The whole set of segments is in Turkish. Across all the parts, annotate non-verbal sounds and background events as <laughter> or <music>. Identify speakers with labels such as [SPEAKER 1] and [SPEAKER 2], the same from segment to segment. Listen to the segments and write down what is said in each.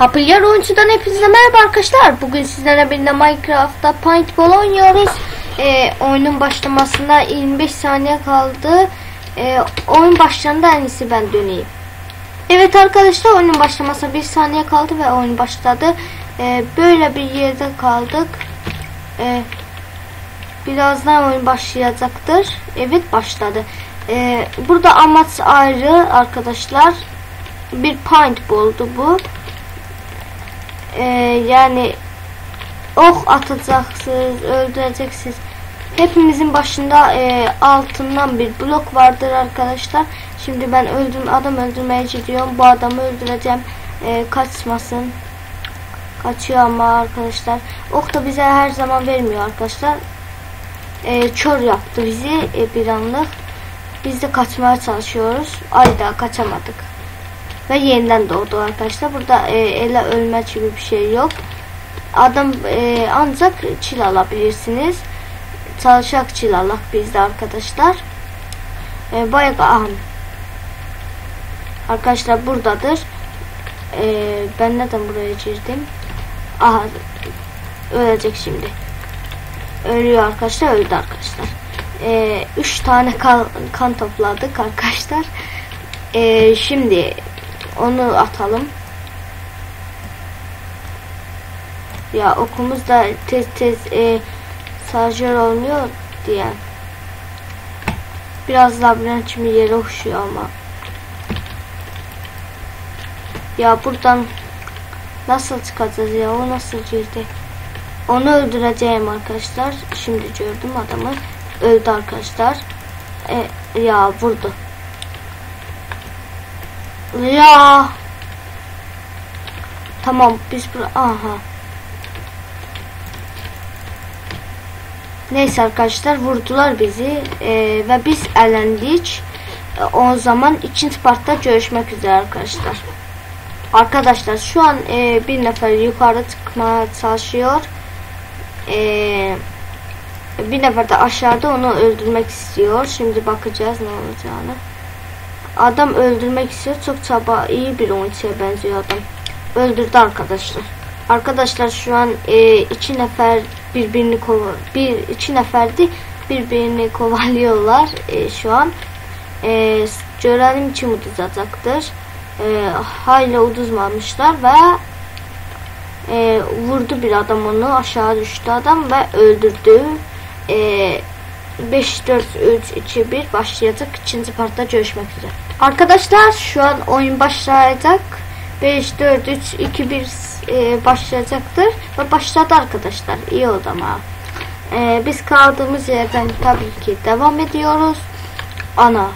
[SPEAKER 1] Papilyon oyuncudan hepinize merhaba arkadaşlar. Bugün sizlerle birlikte Minecraft'ta Paintball oynuyoruz. Ee, oyunun başlamasına 25 saniye kaldı. Ee, oyun başlarında en iyisi ben döneyim. Evet arkadaşlar oyunun başlamasına 1 saniye kaldı ve oyun başladı. Ee, böyle bir yerde kaldık. Ee, birazdan oyun başlayacaktır. Evet başladı. Ee, burada amaç ayrı arkadaşlar. Bir paintball'du bu. Ee, yani ok atacaksınız, öldüreceksiniz. Hepimizin başında e, altından bir blok vardır arkadaşlar. Şimdi ben öldüm adam öldürmeye gidiyorum. Bu adamı öldüreceğim. E, kaçmasın. Kaçıyor ama arkadaşlar. Ok da bize her zaman vermiyor arkadaşlar. E, kör yaptı bizi e, bir anlık. Biz de kaçmaya çalışıyoruz. Ay daha kaçamadık ve yeniden doğdu arkadaşlar. Burada e, ele ölme gibi bir şey yok. Adam e, ancak çil alabilirsiniz. Çalışak çil alak bizde arkadaşlar. E, bayağı aha. Arkadaşlar buradadır. E, ben neden buraya girdim? Aha ölecek şimdi. Ölüyor arkadaşlar öldü arkadaşlar. E, üç tane kan, kan topladık arkadaşlar. E, şimdi onu atalım. Ya okumuz da tez tez e, şarjör olmuyor diye. Biraz labirent bir yere hoşuyor ama. Ya buradan nasıl çıkacağız ya? O nasıl girdi? Onu öldüreceğim arkadaşlar. Şimdi gördüm adamı. Öldü arkadaşlar. E, ya vurdu. Ya. Tamam biz bu aha. Neyse arkadaşlar vurdular bizi ee, ve biz elendik. E, o zaman ikinci partta görüşmek üzere arkadaşlar. Arkadaşlar şu an e, bir nefer yukarıda çıkmaya çalışıyor. E, bir nefer de aşağıda onu öldürmek istiyor. Şimdi bakacağız ne olacağını. Adam öldürmek istiyor. Çok çaba iyi bir oyuncuya benziyor adam. Öldürdü arkadaşlar. Arkadaşlar şu an e, iki nefer birbirini kova bir iki neferdi birbirini kovalıyorlar e, şu an. E, görelim kim uzacaktır. E, hayli uduzmamışlar ve e, vurdu bir adam onu aşağı düştü adam ve öldürdü. E, 5, 4, 3, 2, 1 başlayacak. İkinci partta görüşmek üzere. Arkadaşlar şu an oyun başlayacak. 5, 4, 3, 2, 1 e, başlayacaktır. Ve başladı arkadaşlar. İyi oldu ama. E, biz kaldığımız yerden tabii ki devam ediyoruz. Ana.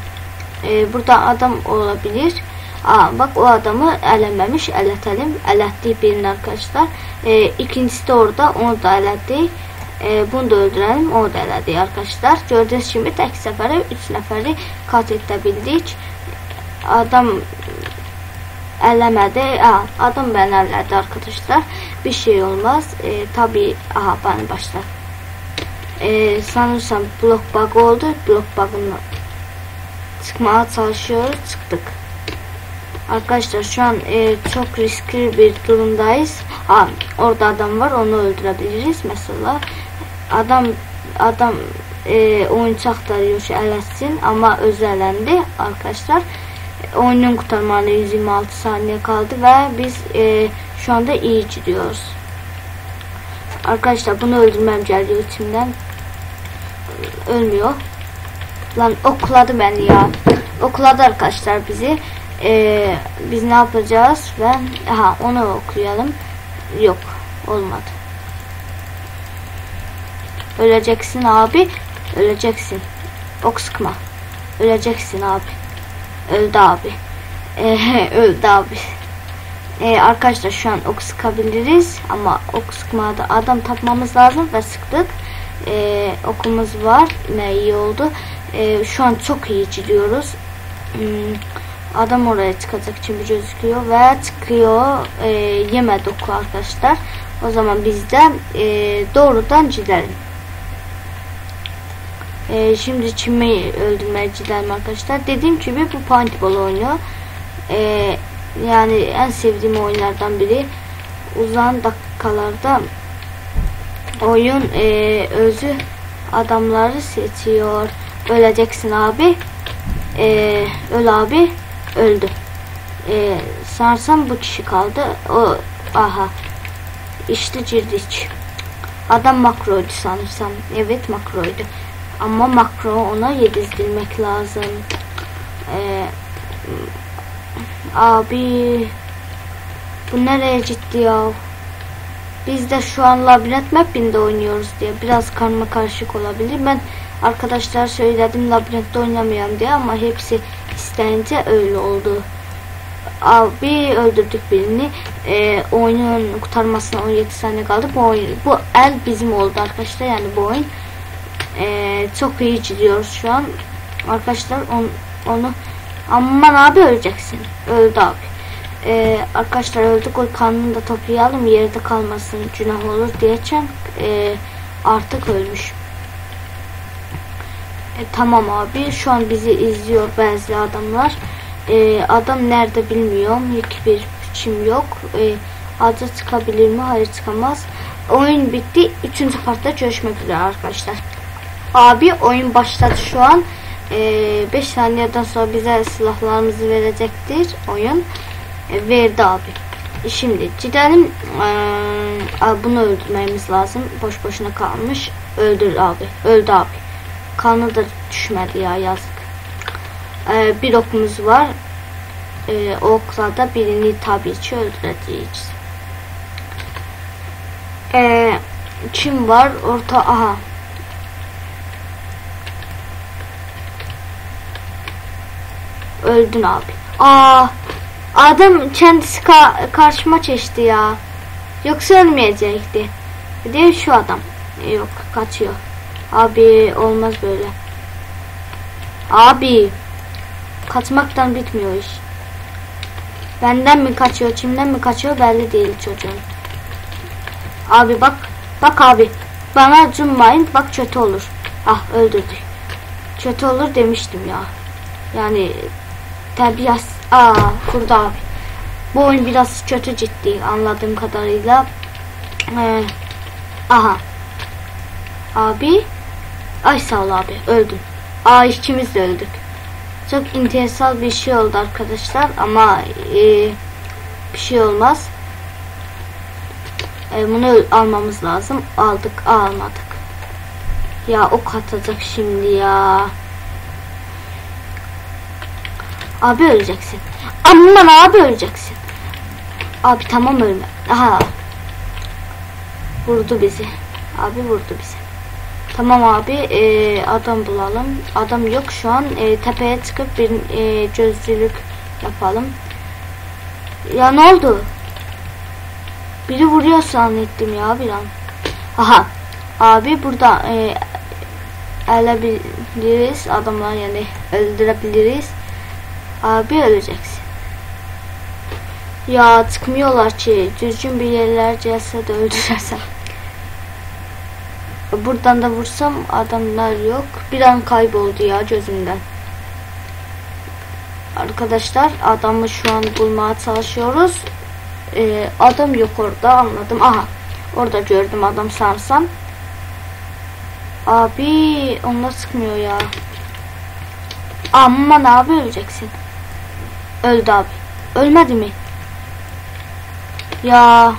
[SPEAKER 1] E, burada adam olabilir. Aa, bak o adamı elememiş. Eletelim. Elettiği birini arkadaşlar. E, ikincisi de orada. Onu da eletti. E, bunu da öldürelim. O da elədi arkadaşlar. Gördüğünüz kimi tek sefere 3 nəfəri kat edebildik. Adam eləmədi. Ha, adam ben elədi arkadaşlar. Bir şey olmaz. E, tabii aha bana başla. E, sanırsam blok bug oldu. Blok bug'ından çıkmaya çalışıyoruz. Çıktık. Arkadaşlar şu an e, çok riskli bir durumdayız. Ha, orada adam var onu öldürebiliriz mesela. Adam adam e, oyuncak arıyor eləsin ama özelendi arkadaşlar. Oyunun kurtarmalı 126 saniye kaldı ve biz e, şu anda iyi gidiyoruz. Arkadaşlar bunu öldürmem geliyor içimden. Ölmüyor. Lan okladı beni ya. Okladı arkadaşlar bizi. Ee, biz ne yapacağız? Ve aha onu okuyalım. Yok olmadı. Öleceksin abi. Öleceksin. Ok sıkma. Öleceksin abi. Öldü abi. Ee, öldü abi. Ee, arkadaşlar şu an ok sıkabiliriz ama ok sıkmada adam tapmamız lazım ve sıktık. Ee, okumuz var. Ne iyi oldu. Ee, şu an çok iyi gidiyoruz. Hmm, adam oraya çıkacak gibi gözüküyor ve çıkıyor. Ee, yemedi oku arkadaşlar. O zaman biz de e, doğrudan gidelim. Ee, şimdi çimi öldürmeye gidelim arkadaşlar. Dediğim gibi bu paintball oyunu. Ee, yani en sevdiğim oyunlardan biri. Uzun dakikalarda oyun e, özü adamları seçiyor. Öleceksin abi. E, öl abi. Öldü. E, sarsam bu kişi kaldı. O aha. İşte girdik. Adam makroydu sanırsam. Evet makroydu. Ama makro ona yedizdirmek lazım. Ee, abi bu nereye ciddi ya? Biz de şu an labirent mapinde oynuyoruz diye biraz karma karışık olabilir. Ben arkadaşlar söyledim labirentte oynamayalım diye ama hepsi isteyince öyle oldu. Abi öldürdük birini. Ee, oyunun kurtarmasına 17 saniye kaldı. Bu, oyun, bu el bizim oldu arkadaşlar yani bu oyun. Ee, çok iyi gidiyoruz şu an. Arkadaşlar on, onu aman abi öleceksin. Öldü abi. Ee, arkadaşlar öldük o kanını da toplayalım yerde kalmasın günah olur diyeceğim. Ee, artık ölmüş. E, tamam abi şu an bizi izliyor bazı adamlar. E, adam nerede bilmiyorum. Hiçbir biçim yok. E, adı çıkabilir mi? Hayır çıkamaz. Oyun bitti. Üçüncü partta görüşmek üzere arkadaşlar. Abi oyun başladı şu an. 5 e, saniyeden sonra bize silahlarımızı verecektir oyun. E, verdi abi. E, şimdi gidelim. E, bunu öldürmemiz lazım. Boş boşuna kalmış. Öldür abi. Öldü abi. Kanı da düşmedi ya yazık. Ee, bir okumuz var. Ee, okla da birini tabii ki öldüreceğiz. Ee, kim var? Orta aha. Öldün abi. Aa, adam kendisi ka karşıma çeşti ya. Yoksa ölmeyecekti. Değil şu adam. Yok kaçıyor. Abi olmaz böyle. Abi kaçmaktan bitmiyor iş. Benden mi kaçıyor, kimden mi kaçıyor belli değil çocuğun. Abi bak, bak abi. Bana zumbayın, bak kötü olur. Ah öldürdü. Kötü olur demiştim ya. Yani terbiyes, aa kurdu abi. Bu oyun biraz kötü ciddi anladığım kadarıyla. Ee, aha. Abi. Ay sağ ol abi öldüm. Aa ikimiz de öldük. Çok intensal bir şey oldu arkadaşlar ama e, bir şey olmaz. E, bunu almamız lazım. Aldık almadık. Ya o katacak şimdi ya. Abi öleceksin. Aman abi öleceksin. Abi tamam ölme. Aha. Vurdu bizi. Abi vurdu bizi. Tamam abi e, adam bulalım. Adam yok şu an. E, tepeye çıkıp bir e, gözlülük yapalım. Ya ne oldu? Biri vuruyor zannettim ya bir an. Aha. Abi burada e, elebiliriz. Adamlar yani öldürebiliriz. Abi öleceksin. Ya çıkmıyorlar ki. Düzgün bir yerler gelse de öldürürsem. Buradan da vursam adamlar yok. Bir an kayboldu ya gözümden. Arkadaşlar adamı şu an bulmaya çalışıyoruz. Ee, adam yok orada anladım. Aha orada gördüm adam sarsam. Abi onlar sıkmıyor ya. Aman abi öleceksin. Öldü abi. Ölmedi mi? Ya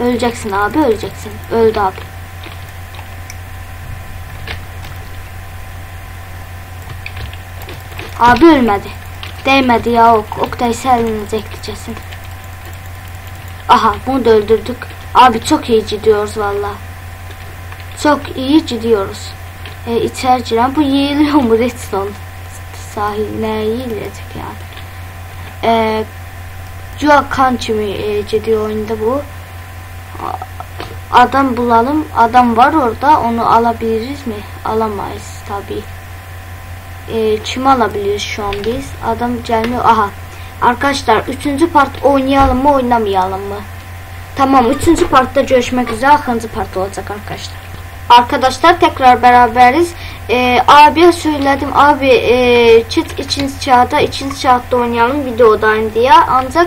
[SPEAKER 1] Öleceksin abi öleceksin. Öldü abi. Abi ölmedi. Değmedi ya ok. Ok değse elinecekti. Aha bunu da öldürdük. Abi çok iyi gidiyoruz valla. Çok iyi gidiyoruz. E, içer giren bu yiyiliyor mu redstone sahiline yiyilecek yani. E, Joa Kanchi e, oyunda bu adam bulalım. Adam var orada. Onu alabiliriz mi? Alamayız tabi. Ee, kim alabiliriz şu an biz? Adam gelmiyor. Aha. Arkadaşlar 3. part oynayalım mı oynamayalım mı? Tamam 3. partta görüşmek üzere. 6. part olacak arkadaşlar. Arkadaşlar tekrar beraberiz. e, abiye söyledim. Abi e, çıt ikinci çağda ikinci çağda oynayalım videodayım diye. Ancak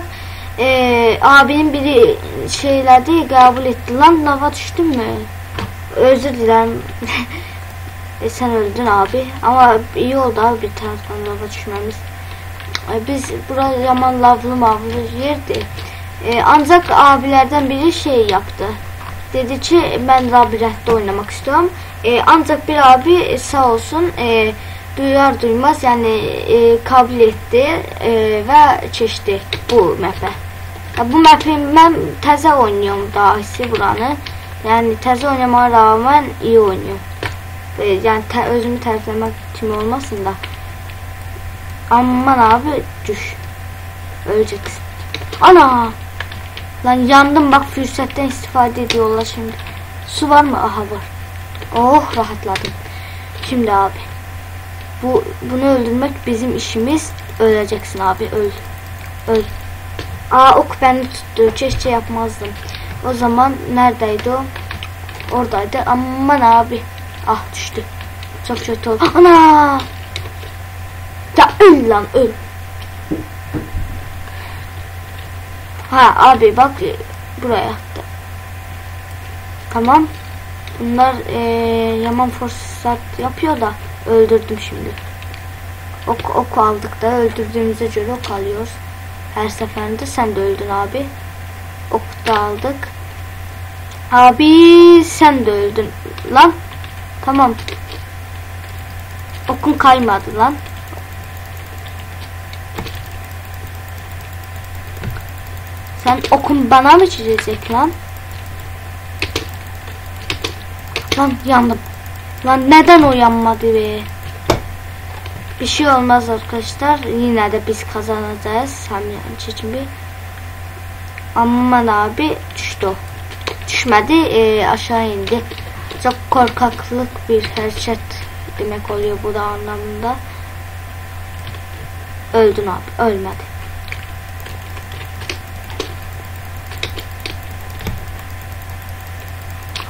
[SPEAKER 1] e, abinin biri şeylerde kabul etti. Lan lava düştün mü? Özür dilerim. <laughs> E, sen öldün abi. Ama iyi oldu abi bir taraftan lava düşmemiz. E, biz burası yaman lavlı mavlı yerdi. E, ancak abilerden biri şey yaptı dedi ki ben labirentte oynamak istiyorum. E, ancak bir abi e, sağ olsun e, duyar duymaz yani e, kabul etti e, ve çeşdi bu. Ya bu map'i ben təzə oynuyorum daha hissi buranı. Yani təzə oynamaya rağmen iyi oynuyorum. E, yani te, özümü tərifləmək kimi olmasın da. Aman abi düş. Öleceksin. Ana! Lan yandım bak fırsetten istifade ediyorlar şimdi. Su var mı? Aha var. Oh rahatladım. Şimdi abi. Bu bunu öldürmek bizim işimiz. Öleceksin abi öl. Öl. Aa ok beni tuttu. Keşke yapmazdım. O zaman neredeydi o? Oradaydı. Aman abi. Ah düştü. Çok kötü oldu. Ana! Ya öl lan öl. Ha abi bak e, buraya. Tamam. Bunlar e, yaman fırsat yapıyor da öldürdüm şimdi. Ok, ok aldık da öldürdüğümüze göre ok alıyoruz. Her seferinde sen de öldün abi. Ok da aldık. Abi sen de öldün. Lan. Tamam. Okun kaymadı lan. Sen okun bana mı çizecek lan? Lan yandım. Lan neden o yanmadı be? Bir şey olmaz arkadaşlar. Yine de biz kazanacağız. Hem yani seçimi. Aman abi düştü. Düşmedi e, aşağı indi. Çok korkaklık bir hareket demek oluyor bu da anlamında. Öldün abi ölmedi.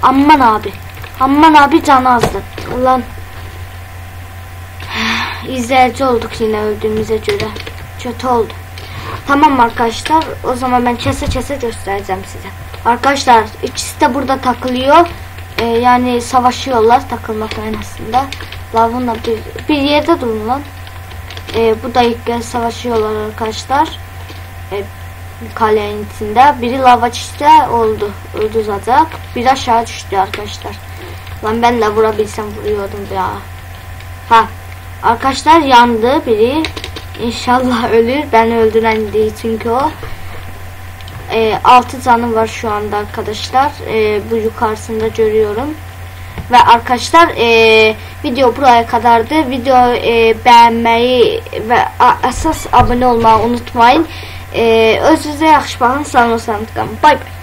[SPEAKER 1] Aman abi. Aman abi can azdı. Ulan. İzleyici olduk yine öldüğümüze göre. Kötü oldu. Tamam arkadaşlar. O zaman ben kese kese göstereceğim size. Arkadaşlar ikisi de burada takılıyor. Ee, yani savaşıyorlar takılmak aslında. Lavunla bir, bir yerde durun lan. Ee, bu da ilk savaşıyorlar arkadaşlar. Ee, kalenin içinde. Biri lava çişte oldu. Öldü zaten. Bir aşağı düştü arkadaşlar. Lan ben de vurabilsem vuruyordum ya. Ha. Arkadaşlar yandı biri. İnşallah <laughs> ölür. Ben öldüren değil çünkü o. E, 6 canım var şu anda arkadaşlar. E, bu yukarısında görüyorum. Ve arkadaşlar e, video buraya kadardı. Video e, beğenmeyi ve esas abone olmayı unutmayın. Ee, özünüzə yaxşı baxın. Sağ olun. Bay bay.